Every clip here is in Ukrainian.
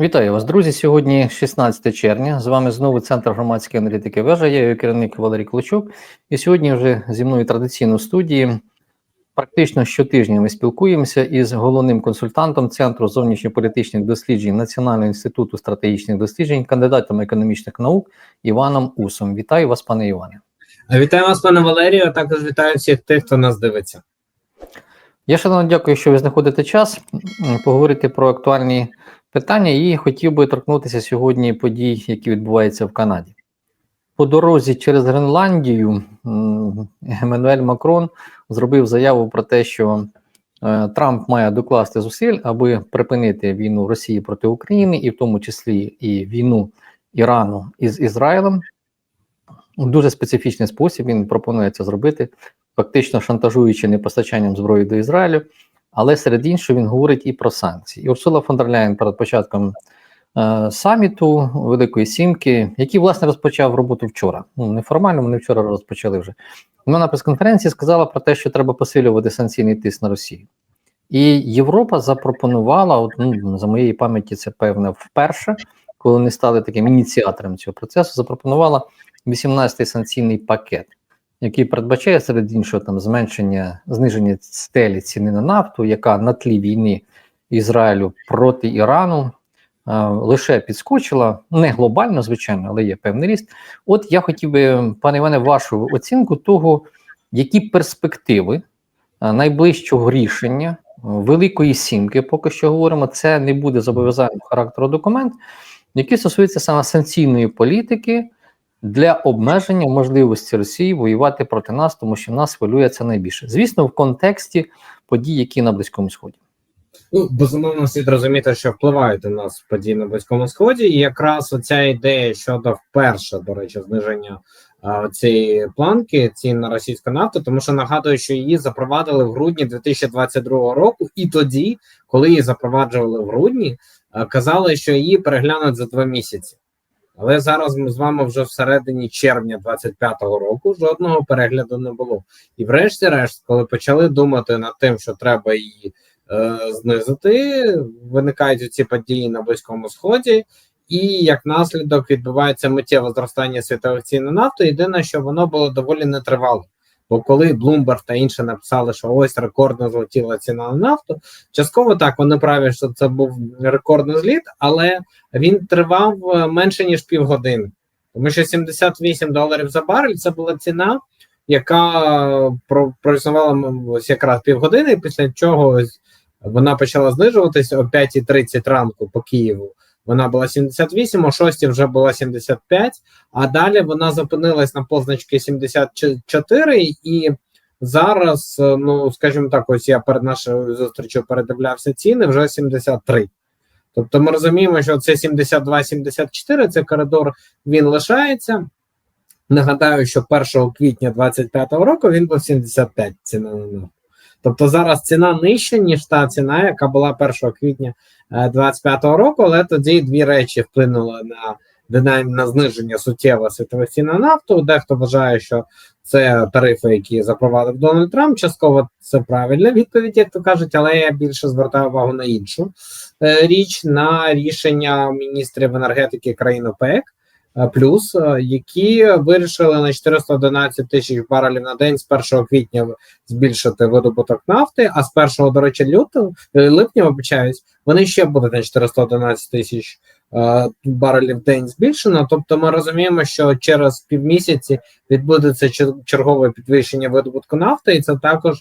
Вітаю вас, друзі. Сьогодні 16 червня. З вами знову Центр громадської аналітики вежа. Я його керівник Валерій Клочук. І сьогодні вже зі мною традиційно в студії. Практично щотижня ми спілкуємося із головним консультантом Центру зовнішньополітичних досліджень Національного інституту стратегічних досліджень, кандидатом економічних наук Іваном Усом. Вітаю вас, пане Іване. Вітаю вас, пане Валерію. а Також вітаю всіх тих, хто нас дивиться. Я шановно дякую, що ви знаходите час поговорити про актуальні питання і хотів би торкнутися сьогодні подій, які відбуваються в Канаді. По дорозі через Гренландію Еммануель Макрон зробив заяву про те, що е, Трамп має докласти зусиль, аби припинити війну Росії проти України, і в тому числі і війну Ірану із Ізраїлем. У дуже специфічний спосіб він пропонує це зробити, фактично шантажуючи непостачанням зброї до Ізраїлю. Але серед іншого він говорить і про санкції. І Урсула фон дер Ляєн перед початком е, саміту Великої Сімки, який власне розпочав роботу вчора. Ну неформально, вони вчора розпочали вже. Вона на прес-конференції сказала про те, що треба посилювати санкційний тиск на Росію. І Європа запропонувала, от, ну, за моєї пам'яті, це певне вперше, коли вони стали таким ініціатором цього процесу, запропонувала 18-й санкційний пакет який передбачає серед іншого там зменшення зниження стелі ціни на нафту, яка на тлі війни Ізраїлю проти Ірану е, лише підскочила, не глобально, звичайно, але є певний ріст. От я хотів би, пане Іване, вашу оцінку того, які перспективи е, найближчого рішення. Великої сімки, поки що говоримо, це не буде зобов'язального характеру документ, який стосується саме санкційної політики для обмеження можливості Росії воювати проти нас, тому що нас хвилює це найбільше. Звісно, в контексті подій, які на Близькому Сході. Ну, безумовно, слід розуміти, що впливають у нас події на Близькому Сході, і якраз оця ідея щодо вперше, до речі, зниження а, цієї планки цін на російську нафту, тому що нагадую, що її запровадили в грудні 2022 року, і тоді, коли її запроваджували в грудні, а, казали, що її переглянуть за два місяці. Але зараз ми з вами вже всередині червня 25-го року жодного перегляду не було. І, врешті-решт, коли почали думати над тим, що треба її е, знизити, виникають ці події на Близькому Сході, і як наслідок відбувається миттєве зростання світових цін на нафту. Єдине, що воно було доволі нетривало. Бо коли Bloomberg та інші написали, що ось рекордно злетіла ціна на нафту, частково так вони праві, що це був рекордний зліт, але він тривав е, менше ніж півгодини, тому що 78 доларів за барель це була ціна, яка проіснувала ось якраз півгодини, після чого вона почала знижуватися о 5.30 ранку по Києву. Вона була 78, о 6 вже була 75, а далі вона зупинилась на позначці 74, і зараз, ну скажімо так, ось я перед нашою зустрічю передивлявся ціни вже 73. Тобто ми розуміємо, що це 72-74, це коридор він лишається. Нагадаю, що 1 квітня 25 року він був 75 ціна на нафту. Тобто зараз ціна нижча, ніж та ціна, яка була 1 квітня 2025 року, але тоді дві речі вплинули на на зниження суттєво світових цін на нафту. Дехто вважає, що це тарифи, які запровадив Дональд Трамп. Частково це правильна відповідь, як то кажуть, але я більше звертаю увагу на іншу е, річ на рішення міністрів енергетики країн ОПЕК. Е, плюс, е, які вирішили на 411 тисяч барелів на день з 1 квітня збільшити видобуток нафти. А з 1, до речі, лютого липня обіцяють, вони ще будуть на 411 тисяч барелів в день збільшено. Тобто, ми розуміємо, що через півмісяці відбудеться чергове підвищення видобутку нафти, і це також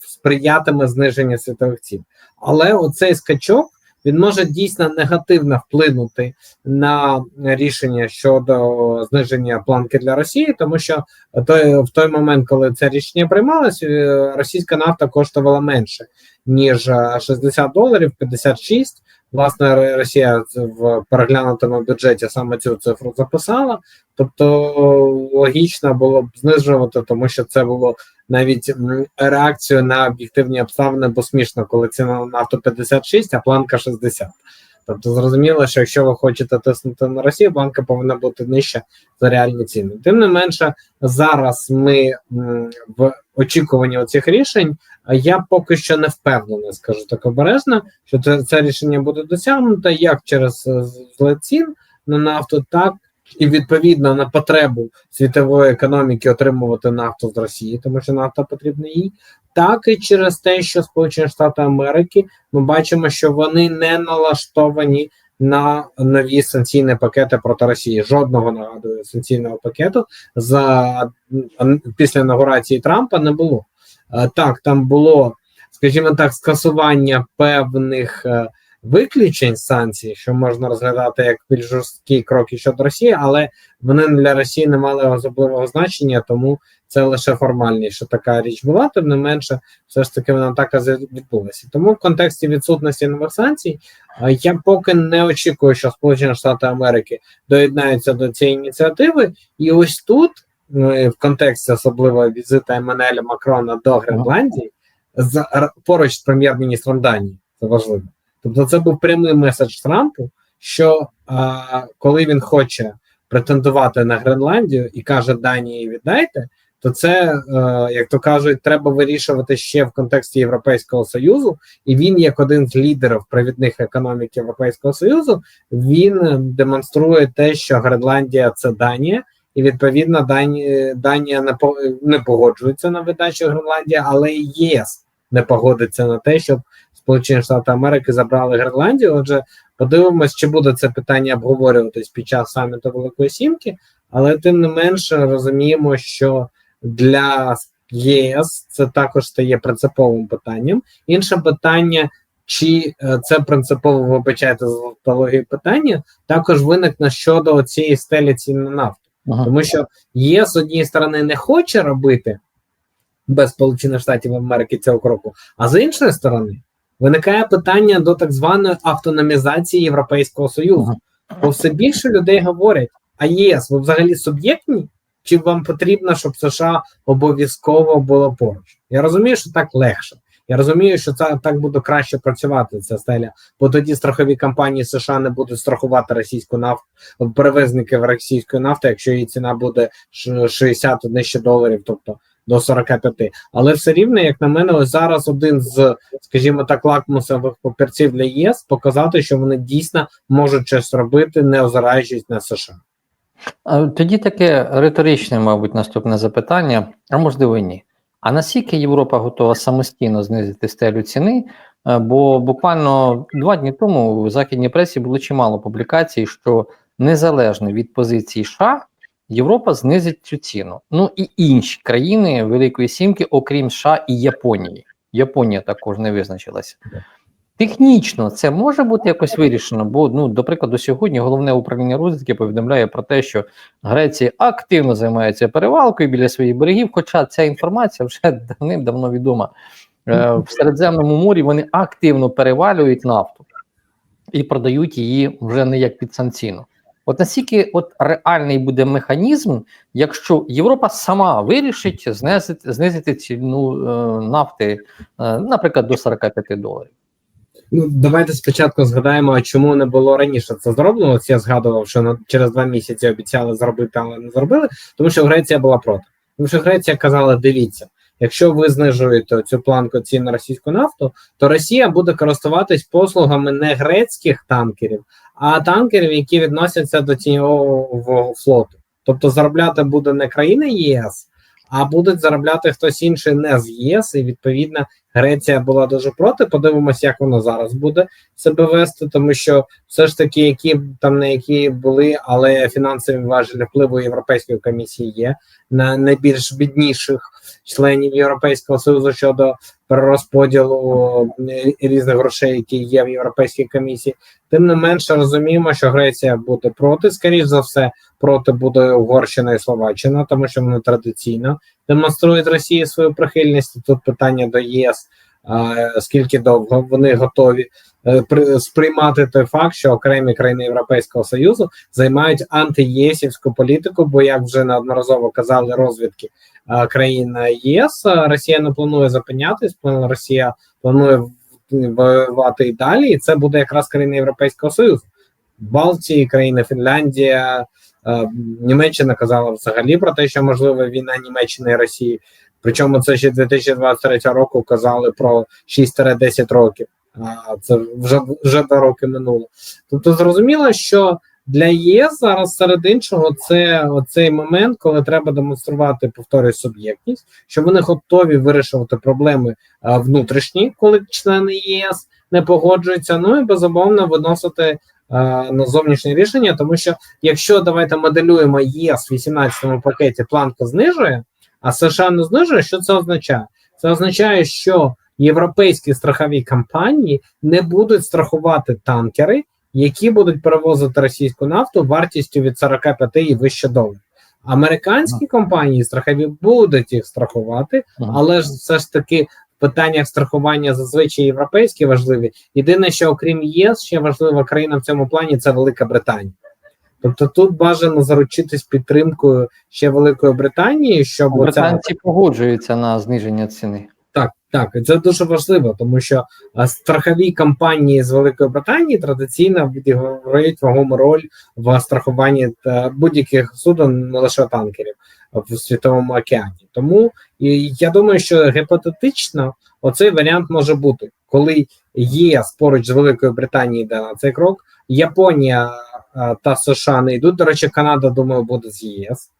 сприятиме зниження світових цін. Але оцей скачок він може дійсно негативно вплинути на рішення щодо зниження планки для Росії, тому що той в той момент, коли це рішення приймалось, е, російська нафта коштувала менше ніж 60 доларів, 56. Власне, Росія в переглянутому бюджеті саме цю цифру записала, тобто логічно було б знижувати, тому що це було навіть реакцію на об'єктивні обставини, бо смішно, коли ціна на нафту 56, а планка 60. Тобто, зрозуміло, що якщо ви хочете тиснути на Росію, банка повинна бути нижча за реальні ціни. Тим не менше, зараз ми в очікуванні цих рішень, я поки що не впевнений, скажу так обережно, що це, це рішення буде досягнуто як через е, злет цін на нафту, так і відповідно на потребу світової економіки отримувати нафту з Росії, тому що нафта потрібна їй, так і через те, що Сполучені Штати Америки ми бачимо, що вони не налаштовані на нові санкційні пакети проти Росії. Жодного нагадую санкційного пакету за після інаугурації Трампа не було. Е, Так, там було, скажімо так, скасування певних е, виключень санкцій, що можна розглядати як більш жорсткі кроки щодо Росії, але вони для Росії не мали особливого значення, тому це лише формальніше така річ була. Тим не менше, все ж таки вона так і відбулася. Тому в контексті відсутності нових санкцій е, я поки не очікую, що Сполучені Штати Америки доєднаються до цієї ініціативи, і ось тут. Ну, в контексті особливо візита Еммануеля Макрона до Гренландії з поруч з прем'єр-міністром Данії. Це важливо. Тобто, це був прямий меседж Трампу, що а, коли він хоче претендувати на Гренландію і каже Данії віддайте, то це, е, як то кажуть, треба вирішувати ще в контексті Європейського союзу, і він, як один з лідерів провідних економік Європейського союзу, він демонструє те, що Гренландія це Данія. І відповідно Дані, Данія не по не погоджується на видачу Гренландії, але і ЄС не погодиться на те, щоб Сполучені Штати Америки забрали Гренландію. Отже, подивимось, чи буде це питання обговорюватись під час саміту Великої Сімки, але тим не менше розуміємо, що для ЄС це також стає принциповим питанням. Інше питання. Чи е, це принципово вибачайте з тавтології питання, також виникне щодо цієї стелі цін на нафту. Ага. Тому що ЄС з однієї сторони не хоче робити без Сполучених Штатів Америки цього кроку, а з іншої сторони виникає питання до так званої автономізації Європейського Союзу. Бо все більше людей говорять: а ЄС, ви взагалі суб'єктні? Чи вам потрібно, щоб США обов'язково було поруч? Я розумію, що так легше. Я розумію, що це так буде краще працювати ця стеля, бо тоді страхові компанії США не будуть страхувати російську нафту, перевізників російської нафти, якщо її ціна буде ш- 60 нижче доларів, тобто до 45. Але все рівно, як на мене, ось зараз один з, скажімо так, лакмусових папірців для ЄС показати, що вони дійсно можуть щось робити, не озираючись на США. Тоді таке риторичне, мабуть, наступне запитання, а можливо і ні. А наскільки Європа готова самостійно знизити стелю ціни? Е, Бо буквально два дні тому в західній пресі було чимало публікацій, що незалежно від позиції США, Європа знизить цю ціну. Ну і інші країни Великої Сімки, окрім США і Японії. Японія також не визначилася. Технічно це може бути якось вирішено, бо ну, до прикладу, сьогодні головне управління розвідки повідомляє про те, що Греція активно займається перевалкою біля своїх берегів. Хоча ця інформація вже давним-давно відома. Е, в Середземному морі вони активно перевалюють нафту і продають її вже не як підсанкційно. От наскільки от реальний буде механізм, якщо Європа сама вирішить знизити, знизити ціну е, нафти, е, наприклад, до 45 доларів. Ну, давайте спочатку згадаємо, чому не було раніше це зроблено. Ось я згадував, що на через два місяці обіцяли зробити, але не зробили, тому що Греція була проти. Тому що Греція казала: дивіться, якщо ви знижуєте цю планку цін на російську нафту, то Росія буде користуватись послугами не грецьких танкерів, а танкерів, які відносяться до тіньового флоту. Тобто заробляти буде не країна ЄС, а будуть заробляти хтось інший не з ЄС, і відповідно Греція була дуже проти. Подивимося, як вона зараз буде себе вести, тому що все ж таки, які там не які були, але фінансові важелі впливу Європейської комісії є на найбільш бідніших членів Європейського союзу щодо перерозподілу різних грошей, які є в Європейській комісії. Тим не менше розуміємо, що Греція буде проти, скоріш за все, проти буде Угорщина і Словаччина, тому що вони традиційно демонструють Росії свою прихильність. Тут питання до ЄС. Скільки довго вони готові е, сприймати той факт, що окремі країни Європейського союзу займають антиєсівську політику, бо як вже неодноразово казали розвідки країн ЄС, Росія не планує зупинятись, Росія планує воювати і далі, і це буде якраз країни Європейського союзу. Балтії, країни Фінляндія, е, Німеччина казала взагалі про те, що можливо війна Німеччини і Росії. Причому це ще 2023 року казали про 6-10 років. А це вже вже два роки минуло. Тобто, зрозуміло, що для ЄС зараз серед іншого це оцей момент, коли треба демонструвати повторюю суб'єктність, що вони готові вирішувати проблеми а, внутрішні, коли члени ЄС не погоджуються. Ну і безумовно виносити на зовнішнє рішення, тому що якщо давайте моделюємо ЄС в 18-му пакеті планку знижує, а США не знижує, що це означає? Це означає, що європейські страхові компанії не будуть страхувати танкери, які будуть перевозити російську нафту вартістю від 45 і вище доларів. Американські компанії страхові будуть їх страхувати, але ж все ж таки питаннях страхування зазвичай європейські важливі. Єдине, що окрім ЄС, ще важлива країна в цьому плані це Велика Британія. Тобто тут бажано заручитись підтримкою ще Великої Британії, щоб оця погоджуються на зниження ціни. Так, це дуже важливо, тому що а, страхові компанії з Великої Британії традиційно відіграють вагому роль в страхуванні та будь-яких суден, не лише танкерів в світовому океані. Тому і я думаю, що гіпотетично оцей варіант може бути, коли ЄС поруч з Великою Британією йде на цей крок, Японія а, та США не йдуть. До речі, Канада, думаю, буде з ЄС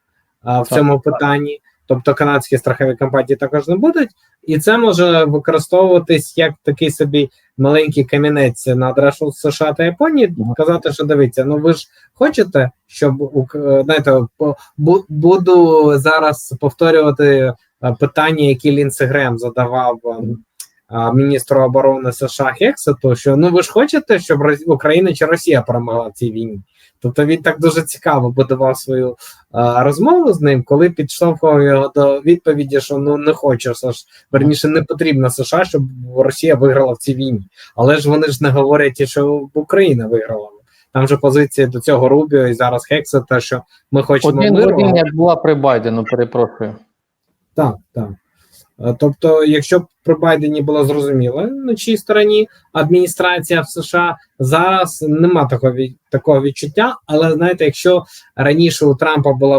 в цьому питанні. Тобто канадські страхові компанії також не будуть, і це може використовуватись як такий собі маленький камінець на адресу США та Японії. Казати, що дивіться, ну ви ж хочете, щоб Ук- знаєте, буду зараз повторювати е, питання, які Лінси Грем задавав е, міністру оборони США Хексету, що ну ви ж хочете, щоб Україна чи Росія перемогла в цій війні? Тобто він так дуже цікаво будував свою а, розмову з ним, коли підштовхував його до відповіді, що ну не хоче США, верніше не потрібно США, щоб Росія виграла в цій війні. Але ж вони ж не говорять, що Україна виграла. Там же позиція до цього Рубіо і зараз Хексета, що ми хочемо Один миру. один, як була при Байдену, перепрошую. Так, так. Е, Тобто, якщо б при Байдені було зрозуміло, на чій стороні адміністрація в США зараз нема такого такого відчуття. Але знаєте, якщо раніше у Трампа була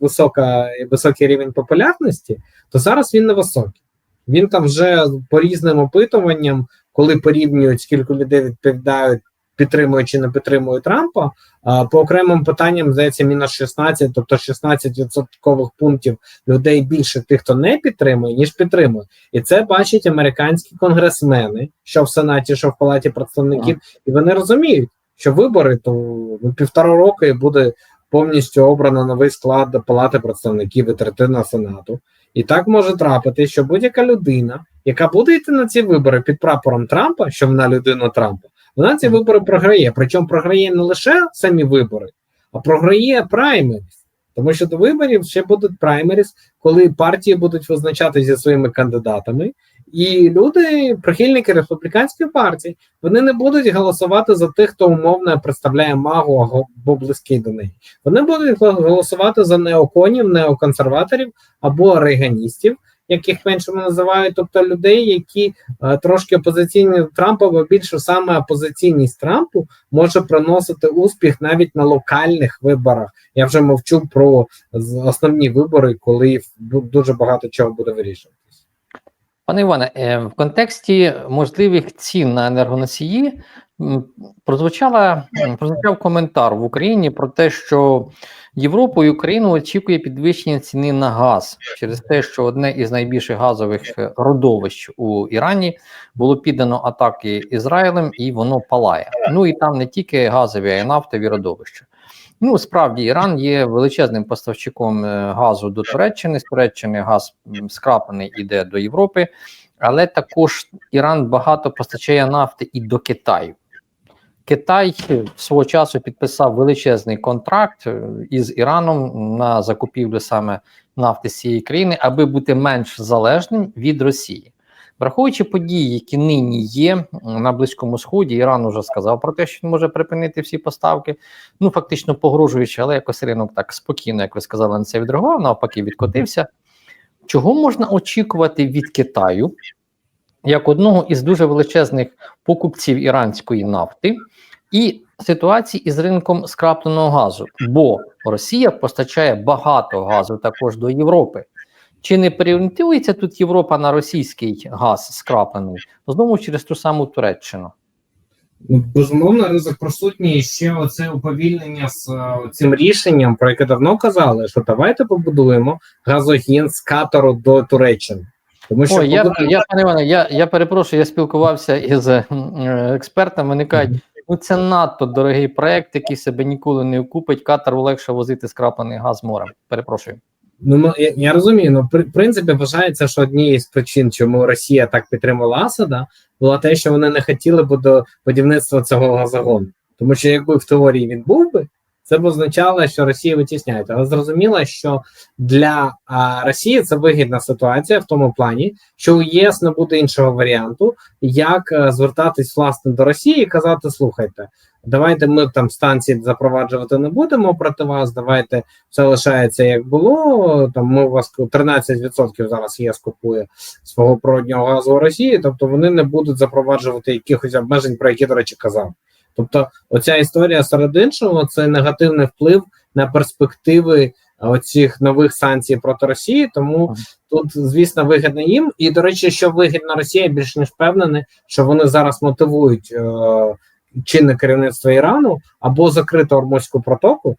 висока високий рівень популярності, то зараз він не високий. Він там вже по різним опитуванням, коли порівнюють, скільки людей відповідають, підтримують чи не підтримують Трампа, а, по окремим питанням здається мінус 16, тобто 16 відсоткових пунктів людей більше тих, хто не підтримує, ніж підтримує. І це бачать американські конгресмени, що в Сенаті, що в Палаті представників, і вони розуміють, що вибори то ну, півтора року і буде повністю обрано новий склад Палати представників і третина Сенату. І так може трапити, що будь-яка людина, яка буде йти на ці вибори під прапором Трампа, що вона людина Трампа, вона ці вибори програє. Причому програє не лише самі вибори, а програє праймеріс. Тому що до виборів ще будуть праймеріс, коли партії будуть визначати зі своїми кандидатами, і люди, прихильники республіканської партії, вони не будуть голосувати за тих, хто умовно представляє магу або близький до неї. Вони будуть голосувати за неоконів, неоконсерваторів або рейганістів, яких меншими називають, тобто людей, які е, трошки опозиційні до Трампа, бо більше саме опозиційність Трампу може приносити успіх навіть на локальних виборах. Я вже мовчу про основні вибори, коли дуже багато чого буде вирішуватись. Пане Іване, е, в контексті можливих цін на енергоносії прозвучала м, прозвучав коментар в Україні про те, що Європу і Україну очікує підвищення ціни на газ через те, що одне із найбільших газових е, родовищ у Ірані було піддано атаки Ізраїлем, і воно палає. Ну і там не тільки газові, а й нафтові родовища. Ну, справді, Іран є величезним поставщиком е, газу до Туреччини. З Туреччини газ скраплений іде до Європи, але також Іран багато постачає нафти і до Китаю. Китай свого часу підписав величезний контракт е, із Іраном на закупівлю саме нафти з цієї країни, аби бути менш залежним від Росії. Враховуючи події, які нині є на Близькому Сході, Іран уже сказав про те, що він може припинити всі поставки. Ну фактично погрожуючи, але якось ринок так спокійно, як ви сказали, на це відреагував, навпаки, відкотився. Чого можна очікувати від Китаю як одного із дуже величезних покупців іранської нафти і ситуації із ринком скрапленого газу? Бо Росія постачає багато газу також до Європи. Чи не переорієнтується тут Європа на російський газ скраплений? Знову через ту саму Туреччину. Ну, безумовно, ризик присутній І ще оце уповільнення з е, цим рішенням, про яке давно казали, що давайте побудуємо газогін з катору до Туреччини. Тому що Ой, я, я, я, я перепрошую, я спілкувався із е, експертами. Вони кажуть, ну це надто дорогий проект, який себе ніколи не окупить. катеру легше возити скраплений газ морем. Перепрошую. Ну, ну я, я розумію. Ну, при принципі, вважається, що однією з причин, чому Росія так підтримала Асада, була те, що вони не хотіли б до будівництва цього газогону. Тому що якби в теорії він був би, це б означало, що Росію витісняють. Але зрозуміло, що для а, Росії це вигідна ситуація в тому плані, що у ЄС не буде іншого варіанту, як е, звертатись власне до Росії і казати: слухайте, давайте ми там станції запроваджувати не будемо проти вас. Давайте все лишається як було. Там ми у вас 13% зараз ЄС купує свого природнього газу у Росії, тобто вони не будуть запроваджувати якихось обмежень, про які, до речі, казав. Тобто, оця історія серед іншого це негативний вплив на перспективи оцих нових санкцій проти Росії. Тому тут, звісно, вигідно їм. І до речі, що вигідно Росія, більш ніж впевнений, що вони зараз мотивують е, чинне керівництво Ірану або закрити Ормузьку протоку,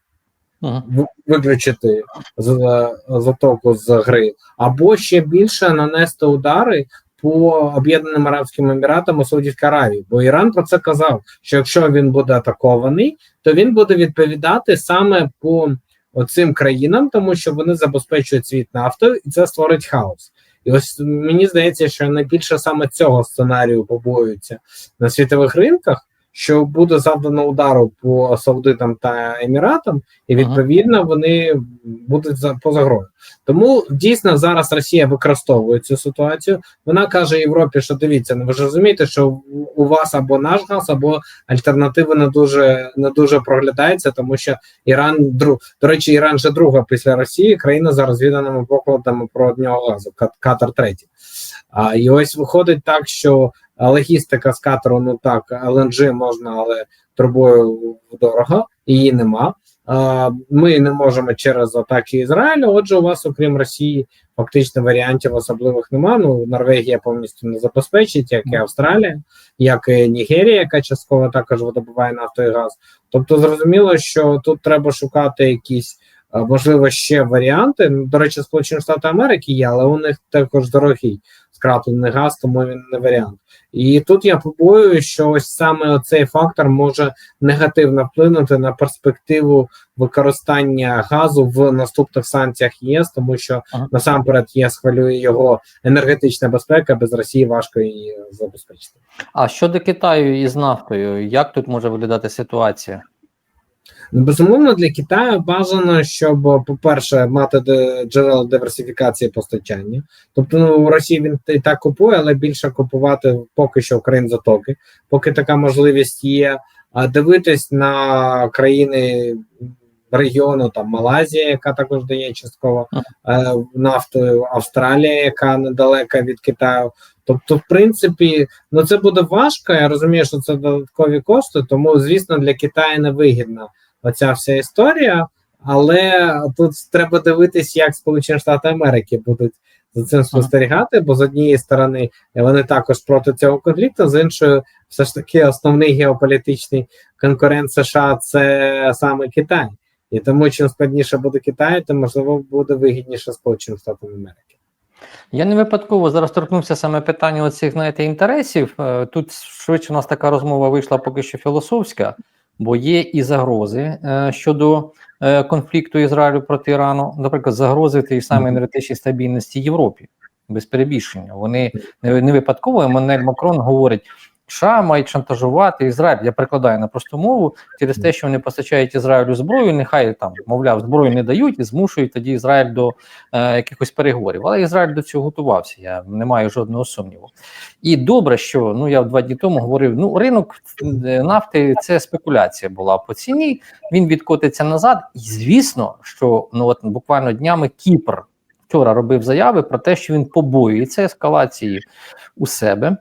Угу. в- виключити з затоку з гри, або ще більше нанести удари по Об'єднаним Арабським Еміратам і Саудівській Аравії. Бо Іран про це казав: що якщо він буде атакований, то він буде відповідати саме по оцим країнам, тому що вони забезпечують світ нафтою, і це створить хаос. І ось мені здається, що найбільше саме цього сценарію побоюються на світових ринках, що буде завдано удару по Саудитам та Еміратам, і відповідно вони будуть за поза грою. Тому дійсно зараз Росія використовує цю ситуацію. Вона каже Європі, що дивіться, ну ви ж розумієте, що у вас або наш газ, або альтернативи не дуже не дуже проглядається, тому що Іран друг до речі, Іран же друга після Росії країна за розвіданими покладами про нього газу. Кат- Катар третій. А і ось виходить так, що логістика з Катару, ну так, ЛНЖ можна, але трубою дорого, її нема. Ми не можемо через атаки Ізраїлю. Отже, у вас, окрім Росії, фактично варіантів особливих нема. Ну, Норвегія повністю не забезпечить, як і Австралія, як і Нігерія, яка частково також видобуває нафту і газ. Тобто, зрозуміло, що тут треба шукати якісь. Можливо, ще варіанти. До речі, Сполучені Штати Америки є, але у них також дорогий скраплений газ, тому він не варіант. І тут я побоююсь, що ось саме цей фактор може негативно вплинути на перспективу використання газу в наступних санкціях ЄС, тому що Ага. насамперед ЄС хвилює його енергетична безпека. Без Росії важко її забезпечити. А щодо Китаю із нафтою, як тут може виглядати ситуація? Ну, Безумовно, для Китаю бажано, щоб, по-перше, мати джерела диверсифікації постачання. Тобто, ну, в Росії він і так купує, але більше купувати поки що Україн затоки, поки така можливість є. А дивитись на країни регіону, там Малайзія, яка також дає частково е, нафтою, Австралія, яка недалека від Китаю. Тобто, в принципі, ну це буде важко. Я розумію, що це додаткові кошти, тому звісно для Китаю не вигідна оця вся історія. Але тут треба дивитись, як Сполучені Штати Америки будуть за цим спостерігати, бо з однієї сторони вони також проти цього конфлікту, з іншої, все ж таки, основний геополітичний конкурент США це саме Китай. І тому чим складніше буде Китай, тим можливо буде вигідніше Сполученим Штатам Америки. Я не випадково зараз торкнувся саме питання оцих знаєте, інтересів. Е, Тут швидше у нас така розмова вийшла поки що філософська, бо є і загрози е, щодо е, конфлікту Ізраїлю проти Ірану, наприклад, загрози тієї самої Мгм. енергетичній стабільності Європі. Без перебільшення. Вони не, не випадково Еммануель Макрон говорить, США мають шантажувати Ізраїль. Я перекладаю на просту мову через те, що вони постачають Ізраїлю зброю. Нехай там, мовляв, зброю не дають і змушують тоді Ізраїль до е, якихось переговорів. Але Ізраїль до цього готувався. Я не маю жодного сумніву. І добре, що ну я два дні тому говорив: ну ринок е, нафти це спекуляція була по ціні. Він відкотиться назад. І звісно, що ну от буквально днями Кіпр вчора робив заяви про те, що він побоюється ескалації у себе.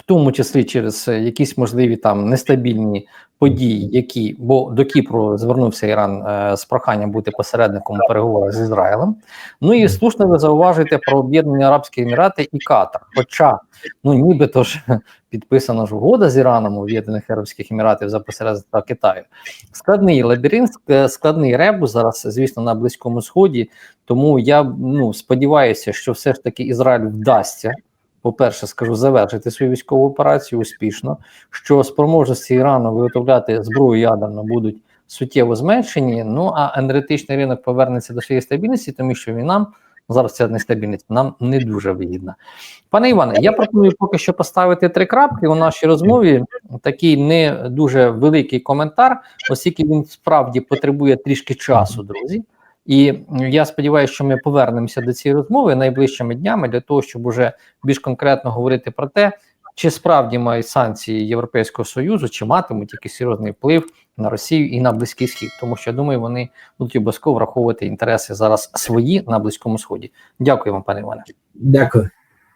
В тому числі через е, якісь можливі там нестабільні події, які бо до Кіпру звернувся Іран е, з проханням бути посередником у переговорах з Ізраїлем. Ну і слушно ви зауважуєте про об'єднані Арабські Емірати і Катар. Хоча ну нібито ж підписана ж угода з Іраном Об'єднаних Арабських Еміратів за посередництва Китаю. Складний лабіринт, е, складний ребус зараз, звісно, на Близькому Сході. Тому я ну сподіваюся, що все ж таки Ізраїль вдасться. По-перше, скажу завершити свою військову операцію успішно, що спроможності Ірану виготовляти зброю ядерну будуть суттєво зменшені. Ну а енергетичний ринок повернеться до своєї стабільності, тому що він нам зараз ця нестабільність нам не дуже вигідна. Пане Іване, я пропоную поки що поставити три крапки у нашій розмові. Такий не дуже великий коментар, оскільки він справді потребує трішки часу, друзі. І я сподіваюся, що ми повернемося до цієї розмови найближчими днями для того, щоб уже більш конкретно говорити про те, чи справді мають санкції Європейського союзу, чи матимуть якийсь серйозний вплив на Росію і на Близький Схід, тому що я думаю, вони будуть обов'язково враховувати інтереси зараз свої на близькому сході. Дякую вам, пане Іване. Дякую.